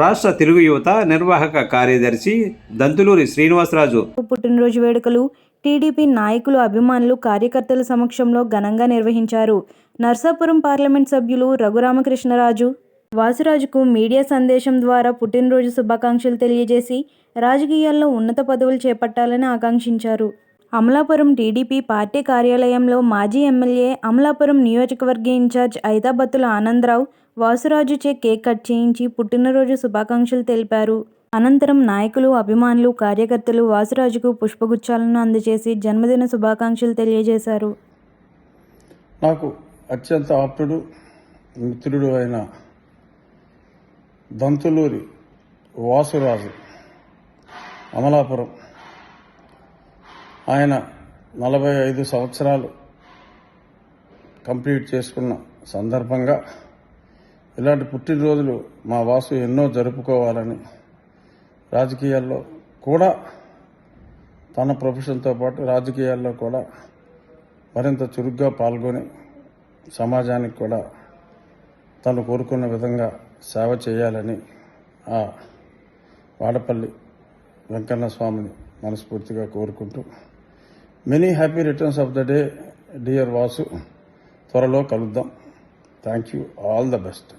రాష్ట్ర తెలుగు యువత నిర్వాహక కార్యదర్శి దంతులూరి శ్రీనివాసరాజు. పుట్టినరోజు వేడుకలు టీడీపీ నాయకులు అభిమానులు కార్యకర్తల సమక్షంలో ఘనంగా నిర్వహించారు. నర్సాపురం పార్లమెంట్ సభ్యులు రఘురామకృష్ణరాజు వాసురాజుకు మీడియా సందేశం ద్వారా పుట్టినరోజు శుభాకాంక్షలు తెలియజేసి రాజకీయాల్లో ఉన్నత పదవులు చేపట్టాలని ఆకాంక్షించారు. అమలాపురం టీడీపీ పార్టీ కార్యాలయంలో మాజీ ఎమ్మెల్యే అమలాపురం నియోజకవర్గ ఇన్ఛార్జ్ ఐతాబత్తుల ఆనందరావు వాసురాజుచే కేక్ కట్ చేయించి పుట్టినరోజు శుభాకాంక్షలు తెలిపారు. అనంతరం నాయకులు అభిమానులు కార్యకర్తలు వాసురాజుకు పుష్పగుచ్చాలను అందజేసి జన్మదిన శుభాకాంక్షలు తెలియజేశారు. నాకు అత్యంత ఆప్తుడు మిత్రుడు అయిన దంతులూరి వాసురాజు అమలాపురం ఆయన నలభై ఐదు సంవత్సరాలు కంప్లీట్ చేసుకున్న సందర్భంగా ఇలాంటి పుట్టినరోజులు మా వాసు ఎన్నో జరుపుకోవాలని రాజకీయాల్లో కూడా తన ప్రొఫెషన్తో పాటు రాజకీయాల్లో కూడా మరింత చురుగ్గా పాల్గొని సమాజానికి కూడా తను కోరుకున్న విధంగా సేవ చేయాలని ఆ వాడపల్లి వెంకన్న స్వామిని మనస్ఫూర్తిగా కోరుకుంటూ many happy returns of the day dear Vasu త్వరలో కలుద్దాం thank you all the best